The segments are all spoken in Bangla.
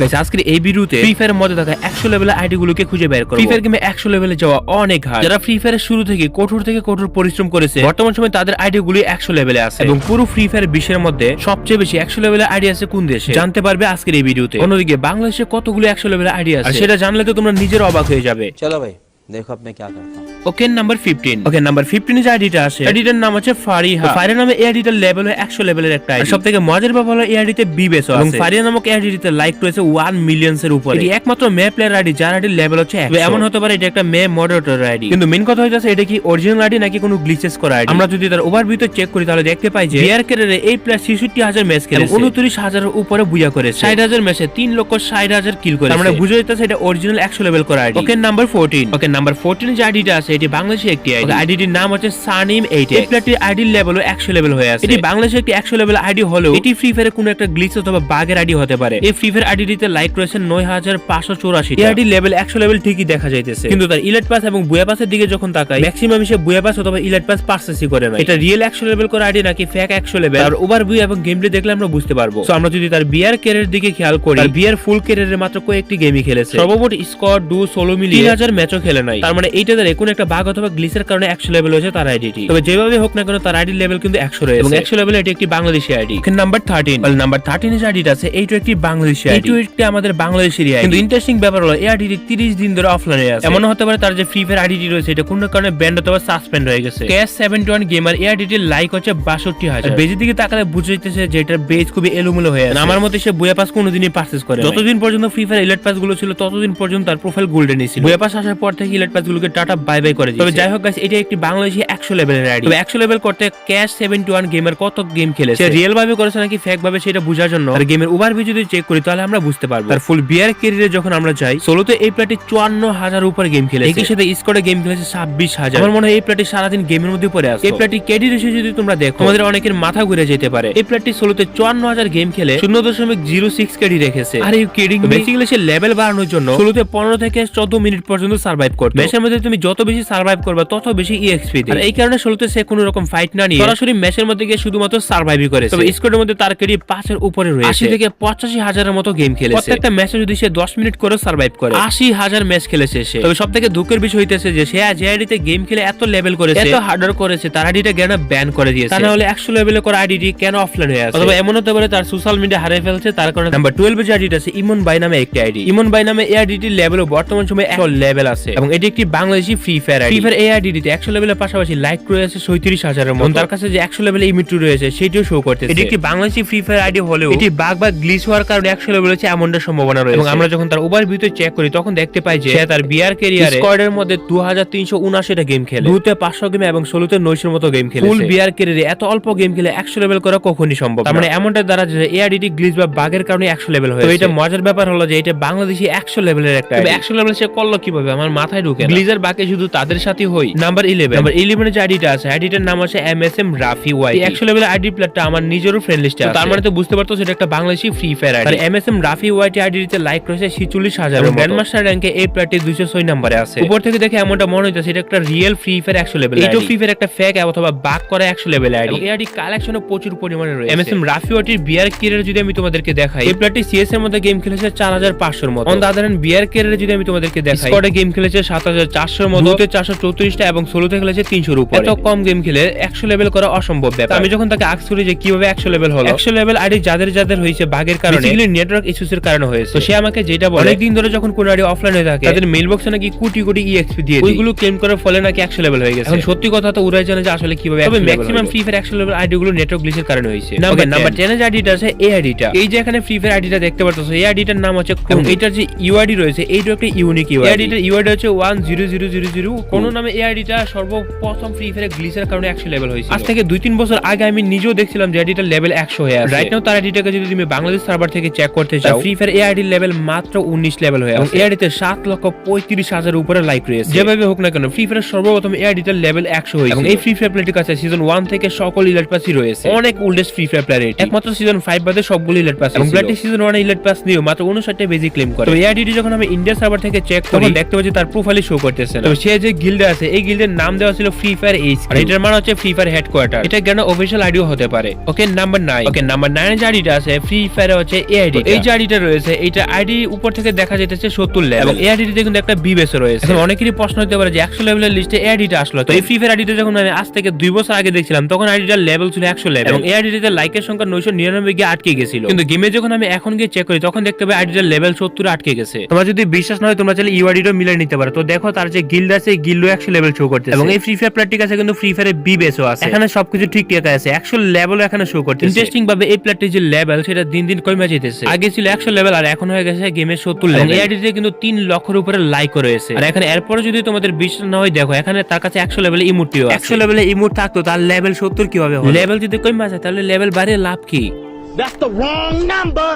গাইস আজকের এই ভিডিওতে ফ্রি মধ্যে থাকা একশো লেভেলের খুঁজে বের ফ্রি ফায়ার গেমে একশো লেভেলে যাওয়া অনেক যারা ফ্রি ফায়ারের শুরু থেকে কঠোর থেকে কঠোর পরিশ্রম করেছে বর্তমান সময়ে তাদের আইডি গুলি একশো লেভেলে আছে। এবং পুরো ফ্রি ফায়ার বিশ্বের মধ্যে সবচেয়ে বেশি একশো লেভেলের আইডি আছে কোন দেশে? জানতে পারবে আজকের এই ভিডিওতে। অন্যদিকে বাংলাদেশে কতগুলো একশো লেভেলের আইডি আছে? সেটা জানলে তো তোমরা নিজের অবাক হয়ে যাবে। চলো ভাই। দেখো আপনি কি করতে ওকে নাম্বার 15 ওকে নাম্বার 15 যে আইডিটা আছে আইডিটার নাম হচ্ছে ফারিহা ফারিহা নামে এই আইডিটার লেভেল হয় 100 লেভেলের একটা আইডি সবথেকে মজার ব্যাপার হলো এই আইডিতে বিবেস আছে এবং ফারিহা নামক এই আইডিতে লাইক রয়েছে 1 মিলিয়নস এর উপরে। এটি একমাত্র মে প্লেয়ার আইডি যার আইডি লেভেল হচ্ছে 100 এমন হতে পারে এটা একটা মে মডারেটর আইডি কিন্তু মেন কথা হইতাছে এটা কি অরিজিনাল আইডি নাকি কোনো গ্লিচেস করা আইডি আমরা যদি তার ওভারভিউতে চেক করি তাহলে দেখতে পাই যে বিআর ক্যারিয়ারে এই প্লেয়ার 66000 ম্যাচ খেলেছে। 29000 এর উপরে বুয়া করেছে। 60000 ম্যাচে 3 লক্ষ 60000 কিল করেছে। আমরা বুঝে যাচ্ছে এটা অরিজিনাল 100 লেভেল করা ID okay number 14 okay number fourteen যে আইডিটা আছে এটি বাংলাদেশে একটি আইডি আইডিটির নাম হচ্ছে সানিম এইট এই প্লেয়ারটির আইডির লেভেল একশো লেভেল হয়ে আছে। এটি বাংলাদেশে একটি একশো লেভেল আইডি হলেও এটি ফ্রি ফায়ারের কোনো একটা গ্লিচ অথবা বাগের আইডি হতে পারে। এই ফ্রি ফায়ার আইডিটিতে লাইক রয়েছে নয় হাজার পাঁচশো চৌরাশি আইডি লেভেল একশো লেভেল ঠিকই দেখা যাইতেছে। কিন্তু তার ইলেট পাস এবং বুয়া পাসের দিকে যখন তাকাই ম্যাক্সিমাম সে বুয়া পাস অথবা ইলেট পাস পার্সেসই করে না এটা রিয়েল একশো লেভেল করে আইডি নাকি ফ্যাক একশো লেভেল আর ওভার ভিউ এবং গেম প্লে দেখলে আমরা বুঝতে পারব। So, আমরা যদি তার বিয়ার ক্যারিয়ার দিকে খেয়াল করি তার বিয়ার ফুল ক্যারিয়ারে মাত্র কয়েকটি গেমই খেলেছে। সর্বমোট স্কোর ডু সোলো মিলিয়ে তিন হাজার ম্যাচও খেলে নাই। তার মানে এইটা কোনো একটা বাগ অথবা গ্লিসের কারণে একশো লেভেল হয়েছে তার আইডিটি তবে যেভাবে হোক না কেন তার আইডি লেভেল কিন্তু একশো রয়েছে। এবং একশো লেভেল এটি একটি Bangladeshi ID number thirteen number thirteen যে আইডিটা আছে এইটা একটি বাংলাদেশি আইডি একটি আমাদের বাংলাদেশের আইডি কিন্তু ইন্টারেস্টিং ব্যাপার হলো এই আইডিটি তিরিশ দিন ধরে অফলাইনে আছে। এমন হতে পারে তার যে ফ্রি ফায়ার আইডিটি রয়েছে এটা কোনো কারণে ব্যান্ড অথবা সাসপেন্ড হয়ে গেছে। ক্যাশ সেভেন্টি ওয়ান গেমার এই আইডিটির লাইক হচ্ছে বাষট্টি হাজার। বেজের দিকে তাকালে বুঝে যেতেছে যে এটার বেজ খুবই এলোমেলো হয়ে আছে। আমার মতে সে বুয়া পাস কোনোদিনই পারচেস করে যতদিন পর্যন্ত ফ্রি ফায়ার ইলেট পাসগুলো ছিল ততদিন পর্যন্ত তার প্রোফাইল গোল্ডেন ছিল। বুয়া পাস আসার পর থেকে ইলেট পাস গুলোকে টাটা বাই বাই করে তবে যাই হোক guys, এটা একটি বাংলাদেশি একশো লেভেলের আইডি তবে একশো লেভেল করতে ক্যাশ ওয়ান গেমের কত গেম খেলেছে? রিয়েল ভাবে করেছে নাকি ফেক ভাবে সেটা বোঝার জন্য? আর গেমের ওভারভিউ যদি চেক করি তাহলে আমরা বুঝতে পারব। তার ফুল বিয়ার কেরিয়ারে যখন আমরা যাই সোলোতে এই প্লেটে চুয়ান্ন হাজার উপর গেম খেলেছে। একই সাথে স্কোরে গেম খেলেছে ছাব্বিশ হাজার। আমার মনে হয় এই প্লেটে সারাদিন গেমের মধ্যে পড়ে আছে এই প্লেটটি কেডি রেশিও যদি তোমরা দেখো তোমাদের অনেকের মাথা ঘুরে যেতে পারে। এই প্লেটটি সোলোতে চুয়ান্ন হাজার গেম খেলে শূন্য দশমিক জিরো সিক্স কেডি রেখেছে। আর এই কেডিং বেসিক্যালি সে লেভেল বাড়ানোর জন্য ষোলোতে পনেরো থেকে চোদ্দ মিনিট পর্যন্ত সার্ভাইভ করবে ম্যাচের মধ্যে তুমি যত বেশি সার্ভাইভ করবে তত বেশি ইএক্সপি আর এই কারণে ষোলোতে সে কোনো রকম ফাইট না নিয়ে সরাসরি ম্যাচের মধ্যে গিয়ে শুধুমাত্র সার্ভাইভই করে তবে স্কোরের মধ্যে তার কেডি পাঁচের উপরে রয়েছে। আশি থেকে পঁচাশি হাজারের মতো গেম খেলেছে। প্রত্যেকটা ম্যাচে যদি সে দশ মিনিট করে সার্ভাইভ করে আশি হাজার ম্যাচ খেলেছে সে। তবে সব থেকে দুঃখের বিষয় হইতেছে যে সে আইডিতে গেম খেলে এত লেভেল করেছে। এত হার্ডওয়ার করেছে তার আইডিটা কেন ব্যান করে দিয়েছে? তা নাহলে একশো লেভেলে করা আইডিটি কেন অফলাইন হয়ে আছে? অথবা এমন হতে পারে তার সোশ্যাল মিডিয়া হারিয়ে ফেলছে তার কারণে নাম্বার টুয়েলভ যে আইডিটা আছে ইমন বাই নামে একটি আইডি ইমন বাই নামে এই আইডিটির লেভেল বর্তমান সময়ে একশো লেভেল আছে। এবং এটি একটি Bangladeshi free fire free fire এই আইডিটিতে একশো লেভেলের পাশাপাশি লাইক রয়েছে সৈত্রিশ হাজারের মতো। তার কাছে যে একশো লেভেল ইমিটু রয়েছে সেটিও শো করতে এটি একটি বাংলাদেশি ফ্রি ফায়ার আইডি হলেও এটি বাগ বা গ্লিচ হওয়ার কারণে একশো লেভেল হচ্ছে এমনটা সম্ভাবনা রয়েছে। এবং আমরা যখন তার ওভার ভিউতে চেক করি তখন দেখতে পাই যে তার বিয়ার কেরিয়ারে স্কোয়াডের মধ্যে দু হাজার তিনশো উনাশিটা গেম খেলে। দুতে পাঁচশো গেম এবং ষোলোতে নয়শোর মতো গেম খেলে ফুল বিয়ার কেরিয়ারে এত অল্প গেম খেলে একশো লেভেল করা কখনই সম্ভব মানে এমনটা দ্বারা যে এআরডিটি গ্লিচ বা বাগের কারণে একশো লেভেল হয়েছে। এটা মজার ব্যাপার হলো যে এটা বাংলাদেশি একশো লেভেলের একটা একশো লেভেল সে করল কীভাবে? আমার মাথায় ঢুকে গ্লিজার বাকি শুধু তাদের সাথে হই। নাম্বার ইলেভেন নাম্বার ইলেভেনের যে আইডিটা আছে আইডিটার নাম আছে M S M Rafi Y একশো লেভেল আইডি প্লেটটা আমার নিজেরও ফ্রেন্ড লিস্টে তার মানে তো বুঝতে পারতো সেটা একটা Bangladeshi free fire ID M S M Rafi Y T আইডিতে লাইক রয়েছে ছিচল্লিশ হাজার গ্র্যান্ড মাস্টার র্যাঙ্কে এই প্লেটটি দুইশো ছয় নম্বরে আছে। উপর থেকে দেখে এমনটা মনে হইতেছে এটা একটা রিয়েল ফ্রি ফায়ার একশো লেভেল এটা ফ্রি ফায়ার একটা ফেক অথবা বাক করা একশো লেভেল আইডি এই আইডি কালেকশনে প্রচুর পরিমাণে রয়েছে। এম এস এম রাফি ওয়াইটির বিয়ার কেরিয়ার যদি আমি তোমাদেরকে দেখাই এই প্লেটটি সিএস এর মধ্যে গেম খেলেছে চার হাজার পাঁচশোর মতো। অন দাদারেন বিয়ার কেরিয়ার যদি আমি তোমাদেরকে দেখাই স্কোয়াডে গেম খেলেছে সাত হাজার চারশোর মতো চারশো চৌত্রিশটা এবং ষোলোতে খেলেছে তিনশোর উপর। এত কম গেম খেলে একশো লেভেল করা অসম্ভব ব্যাপার। আমি যখন তাকে আক্স করি যে কীভাবে একশো লেভেল হলো একশো লেভেল আইডি যাদের যাদের হয়েছে বাগের কারণে নেটওয়ার্ক ইস্যুস এর কারণে হয়েছে। তো সে আমাকে যেটা বলে অনেকদিন ধরে যখন কোন আইডি অফলাইন হয়ে থাকে তাদের মেল বক্সে নাকি কোটি কোটি ইএক্সপি দিয়ে ওইগুলো ক্লেম করার ফলে নাকি একশো লেভেল হয়ে গেছে। এখন সত্যি কথা তো জানে যে আসলে কীভাবে তবে ম্যাক্সিমাম ফ্রি ফায়ার একশো লেভেল আইডি গুলো নেটওয়ার্ক গ্লিচের কারণে হয়েছে। নাম্বার নাম্বার টেন এর আইডিটা আছে এই আইডিটা এই যে এখানে ফ্রি ফায়ার আইডিটা দেখতে পাচ্ছ এই আইডিটার নাম হচ্ছে এবং এটার যে ইউআইডি রয়েছে এইটা একটা ইউনিক ইউআইডি আইডিটার ইউআইডি হচ্ছে one zero zero zero zero কোন নামে এই আইডিটা সর্বপ্রথম ফ্রি ফায়ার গ্লিচের কারণে একশো লেভেল হয়েছে আজ থেকে দুই তিন বছর আগে আমি নিজেও দেখছিলাম যে আইডিটার লেভেল একশো হয়ে আছে। রাইট নাও তার আইডিটাকে যদি তুমি বাংলাদেশ সার্ভার থেকে চেক করতে চাও ফ্রি ফায়ার এই আইডির লেভেল মাত্র উনিশ লেভেল হয়ে আছে। এই আইডিতে সাত লক্ষ পঁয়ত্রিশ হাজার উপরে লাইক রয়েছে। যেভাবে হোক না কেন ফ্রি ফায়ার সর্বপ্রথম এই আইডিটার লেভেল একশো হয়েছে। এবং এই ফ্রি ফায়ার প্লেটের কাছে সিজন ওয়ান থেকে সকল ইলেট পাসই রয়েছে। অনেক ওল্ডেস্ট ফ্রি ফায়ার প্লেয়ার একমাত্র সিজন ফাইভ বাদে সবগুলো ইলেট পাস এবং প্লেটে সিজন ওয়ান ইলেট পাস নিয়েও মাত্র উনষাটটা বেজি ক্লেম করে। তো এই আইডিটি যখন আমি ইন্ডিয়া সার্ভার থেকে চেক করি দেখতে পাচ্ছি তার প্রোফাইল প্রোফাইলে শো করতেছে তো সে যে গিল্ডে আছে এই গিল্ডের নাম দেওয়া ছিল ফ্রি ফায়ার এইচ আর এটার মানে হচ্ছে ফ্রি ফায়ার হেডকোয়ার্টার এটা কেন অফিসিয়াল আইডিও হতে পারে okay number nine okay number nine যে আইডিটা আছে ফ্রি ফায়ার হচ্ছে এ আইডি এই যে আইডিটা রয়েছে এইটা আইডি উপর থেকে দেখা যেতেছে সত্তর লেভেল এবং এই আইডিতে কিন্তু একটা বিবেস রয়েছে অনেকেরই প্রশ্ন হতে পারে যে একশো লেভেলের লিস্টে এই আইডিটা আসলো তো এই ফ্রি ফায়ার আইডিটা যখন আমি আজ থেকে দুই বছর আগে দেখছিলাম তখন আইডিটার লেভেল ছিল একশো লেভেল এবং এই আইডিতে লাইকের সংখ্যা নয়শো নিরানব্বই গিয়ে আটকে গেছিল কিন্তু গেমে যখন আমি এখন গিয়ে চেক করি তখন দেখতে পাই আইডিটার লেভেল সত্তর আটকে গেছে তোমার যদি বিশ্বাস না হয় তোমরা চাইলে ইউআইডিটাও মিলে নিতে পারো তো দেখো তার যে গিল্ড আছে গিল্ডও একশো লেভেল শো করতে এবং এই ফ্রি ফায়ার প্ল্যাটটিক আছে কিন্তু ফ্রি ফায়ারের বি বেসও আছে। এখানে সবকিছু ঠিক ঠিক আছে একশো লেভেলও এখানে শো করতে ইন্টারেস্টিং ভাবে এই প্ল্যাটটির যে লেভেল সেটা দিন দিন কমে যেতেছে আগে ছিল একশো লেভেল আর এখন হয়ে গেছে গেমের সত্তর লেভেল এই আইডিতে কিন্তু তিন লক্ষের উপরে লাইক রয়েছে। আর এখানে এরপরে যদি তোমাদের বিশ্বাস না হয় দেখো এখানে তার কাছে একশো লেভেলে ইমুটিও একশো লেভেলে ইমুট থাকতো তার লেভেল সত্তর কি হবে লেভেল যদি কমে আসে তাহলে লেভেল বাড়িয়ে লাভ কি? That's the wrong number.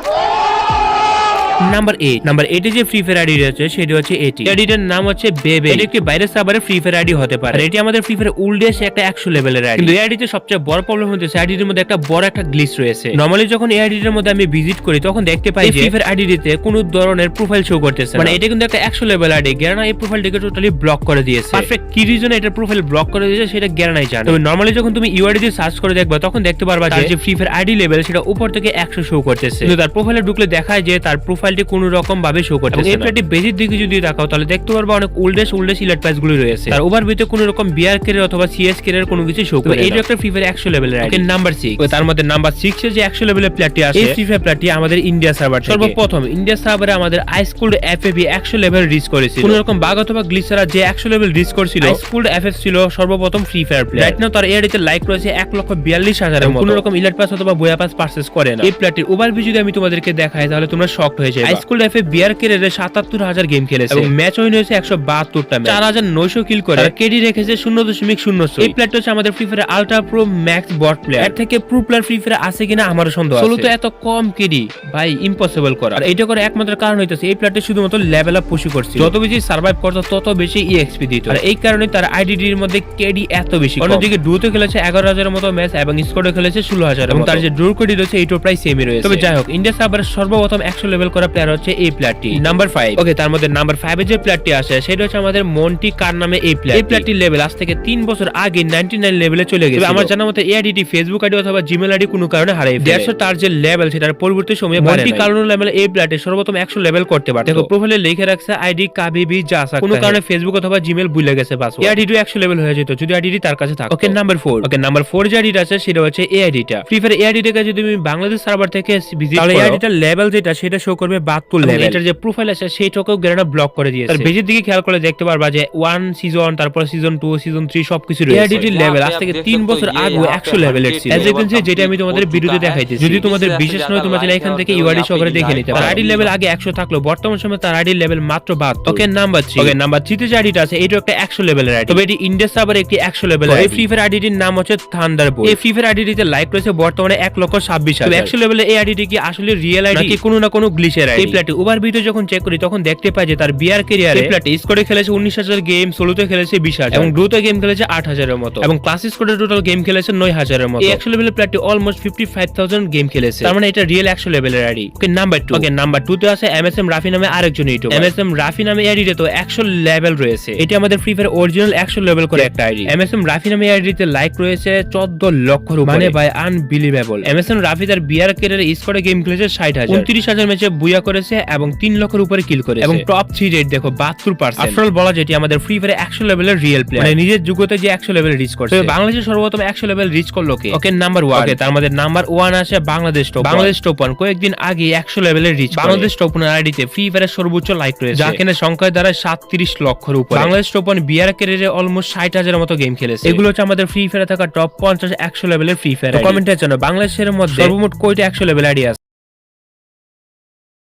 Number eight number এইটে যে ফ্রি ফায়ার আইডি রয়েছে সেটি হচ্ছে এটি আইডিটার নাম হচ্ছে বেবে এটি একটি বাইরের সার্ভারে ফ্রি ফায়ার আইডি হতে পারে। এটি আমাদের ফ্রি ফায়ার উল্ডে এসে একটা একশো লেভেলের আইডি কিন্তু এই আইডিতে সবচেয়ে বড় প্রবলেম হচ্ছে আইডির মধ্যে একটা বড় একটা গ্লিচ রয়েছে। নর্মালি যখন এই আইডিটার মধ্যে আমি ভিজিট করি তখন দেখতে পাই ফ্রি ফায়ার আইডিতে কোনো ধরনের প্রোফাইল শো করতেছে মানে এটা কিন্তু একটা একশো লেভেল আইডি গেরানা এই প্রোফাইলটিকে টোটালি ব্লক করে দিয়েছে। পারফেক্ট কি রিজনে এটা প্রোফাইল ব্লক করে দিয়েছে সেটা গেরানাই জানে। তবে নর্মালি যখন তুমি ইউআইডি দিয়ে সার্চ করে দেখবে তখন দেখতে পারবা যে- ফ্রি ফায়ার আইডি লেভেল সেটা উপর থেকে একশো শো করতেছে। কিন্তু তার প্রোফাইলে ঢুকলে দেখায় যে তার প্রোফাইলটি কোনো রকম ভাবে শো করতেছে এই প্লেটটি বেজির দিকে যদি তাকাও তাহলে দেখতে পারবা অনেক ওল্ডেস উল্ডেস ইলেট প্যাচগুলো রয়েছে। তার ওভার ভিতরে কোনো রকম বিআর কেরিয়ার অথবা সিএস কেরিয়ার কোনো কিছু শো করে এইটা একটা ফ্রি ফায়ার একশো লেভেলের আইডি নাম্বার সিক্স তার মধ্যে নাম্বার সিক্স এর যে একশো লেভেলের প্লেটটি আছে এই ফ্রি ফায়ার প্লেটটি আমাদের ইন্ডিয়া সার্ভার সর্বপ্রথম ইন্ডিয়া সার্ভারে আমাদের আইস্কুল এফএবি একশো লেভেল রিচ করেছিল। কোনো রকম বাগ অথবা গ্লিচারা যে একশো লেভেল রিচ করছিল আইস্কুল এফএফ ছিল সর্বপ্রথম free fire player right now তার এআইডিতে লাইক রয়েছে এক লক্ষ বিয়াল্লিশ হাজারের কোনো রকম ইলেট পাস অথবা বয়া পাস পারচেস করে না। এই প্লেটটির ওভারভিউ যদি আমি তোমাদেরকে দেখাই তাহলে তোমরা শকড হয়ে যাবে হাইস্কুল এফএ বিয়ার কেরিয়ারে সাতাত্তর হাজার গেম খেলেছে। এবং ম্যাচ উইন হয়েছে একশো বাহাত্তরটা চার হাজার নয়শো কিল করে। কেডি রেখেছে শূন্য দশমিক শূন্য এই প্লেটটা হচ্ছে আমাদের free fire ultra pro max bot player এর থেকে প্রো প্লেয়ার ফ্রি ফায়ার আছে কিনা আমারও সন্দেহ আছে। তো এত কম কেডি ভাই ইম্পসিবল করা। আর এটা করে একমাত্র কারণ হইতেছে এই প্লেটটা শুধুমাত্র লেভেল আপ পুশি করছে। যত বেশি সার্ভাইভ করতো তত বেশি ইএক্সপি দিত। আর এই কারণে তার আইডিডির মধ্যে কেডি এত বেশি অন্যদিকে ড্রুতে খেলেছে এগারো হাজারের মতো ম্যাচ এবং স্কোয়াডে খেলেছে ষোলো হাজার এবং তার যে ড্রু কেডি রয়েছে এইটাও প্রায় সেমই রয়েছে। তবে যাই হোক ইন্ডিয়া সার্ভারের সর্বপ্রথম একশো লেভেল করা প্লেয়ার হচ্ছে এই প্লেয়ারটি নাম্বার ফাইভ ওকে তার মধ্যে নাম্বার ফাইভ যে প্লেয়ারটি আসে সেটা হচ্ছে আমাদের মন্টি কার নামে এই প্লেয়ার এই প্লেয়ারটির লেভেল আজ থেকে তিন বছর আগে নাইনটি নাইন লেভেলে চলে গেছে আমার জানা মতে এই আইডিটি ফেসবুক আইডি অথবা জিমেল আইডি কোনো কারণে হারিয়ে দেড়শো তার যে লেভেল সেটার পরিবর্তে সময়ে মন্টি কারণ লেভেল এই প্লেয়ারটি সর্বপ্রথম একশো লেভেল করতে পারে দেখো প্রোফাইলে লিখে রাখছে আইডি কাবিবি জাসা কোনো কারণে ফেসবুক অথবা জিমেল ভুলে গেছে পাসওয়ার্ড এই আইডিটি একশো লেভেল হয়ে যেত যদি আইডিটি তার কাছে থাকে okay number four okay number four যে আইডিটা আছে সেটা হচ্ছে এই আইডিটা ফ্রি ফায়ার এই আইডিটাকে যদি তুমি বাংলাদেশ সার্ভার থেকে ভিজিট তাহলে এই আইডিটার লেভেল যেটা সেটা শো করবে বাহাত্তর লেভেল এটার যে প্রোফাইল আছে সেইটাকেও গ্রেনা ব্লক করে দিয়েছে। তার বেজের দিকে খেয়াল করে দেখতে পারবা যে ওয়ান সিজন তারপর সিজন টু সিজন থ্রি সবকিছু রয়েছে। এআইডিটির লেভেল আজ থেকে তিন বছর আগে একশো লেভেলের ছিল। can see, যেটা আমি তোমাদের ভিডিওতে দেখাইতেছি। যদি তোমাদের বিশেষ নয় তোমরা চাইলে এখান থেকে ইউআইডি সহকারে দেখে নিতে পারো। আইডি লেভেল আগে একশো থাকল বর্তমান সময় তার আইডি লেভেল মাত্র বাহাত্তর। Okay number three okay number থ্রিতে যে আইডিটা আছে এটা একটা একশো লেভেলের আইডি তবে এটি ইন্ডিয়া সার্ভার একটি একশো লেভেলের এই ফ্রি ফায়ার আইডিটির নাম হচ্ছে থান্ডার এই ফ্রি ফায়ার আইডিটিতে লাইক রয়েছে বর্তমানে এক লক্ষ ছাব্বিশ হাজার। একশো লেভেলের এই আইডিটি কি আসলে রিয়েল আইডি নাকি কোনো না কোনো গ্লিচের প্ল্যাটে ওভার ভিডিও যখন চেক করি তখন দেখতে পাই যে তার বিয়ার কেরিয়ারে এই প্ল্যাটে স্কোরে খেলেছে উনিশ হাজার গেম সোলোতে খেলেছে বিশ হাজার এবং ড্রুতে গেম খেলেছে আট হাজারের মতো। এবং ক্লাস স্কোরে টোটাল গেম খেলেছে নয় হাজারের মতো। একশো লেভেলের প্ল্যাটটি almost fifty five thousand game খেলেছে। তার মানে এটা রিয়েল একশো লেভেলের ID. Okay number two okay number two তে আছে এম এস এম রাফি নামে আরেকজন YouTube M S M Rafi নামে আইডিতে তো একশো লেভেল রয়েছে। এটি আমাদের ফ্রি ফায়ার অরিজিনাল একশো লেভেল করে একটা আইডি। এম এস এম রাফি নামে আইডিতে লাইক রয়েছে চোদ্দ লক্ষ মানে ভাই unbelievable M S M Rafi তার বিয়ার কেরিয়ার স্কোরে গেম খেলেছে ষাট হাজার। উনত্রিশ হাজার ম্যাচে বুয়া করেছে এবং তিন লক্ষের উপরে কিল করে এবং টপ থ্রি রেট দেখো বাহাত্তর পার্সেন্ট আফটার বলা যেটি আমাদের ফ্রি ফায়ার একশো লেভেলের রিয়েল প্লেয়ার মানে নিজের যুগতে যে একশো লেভেল রিচ করছে। তবে বাংলাদেশের সর্বপ্রথম একশো লেভেল রিচ করল কে? ওকে নাম্বার ওয়ান তার মধ্যে নাম্বার ওয়ান আসে Bangladesh top Bangladesh top one কয়েকদিন আগে একশো লেভেলের রিচ বাংলাদেশ টপ ওয়ান আইডিতে ফ্রি ফায়ারের সর্বোচ্চ লাইক রয়েছে। যা কিনা সংখ্যায় দ্বারা সাতত্রিশ লক্ষের উপর। বাংলাদেশ টপ ওয়ান বিয়ার ক্যারিয়ারে অলমোস্ট ষাট হাজারের মতো গেম খেলেছে। এগুলো হচ্ছে আমাদের ফ্রি ফায়ারে থাকা টপ পঞ্চাশ একশো লেভেলের ফ্রি ফায়ার কমেন্টের জন্য বাংলাদেশের মধ্যে সর্বমোট কয়টা একশো লেভেল আইডি আছে?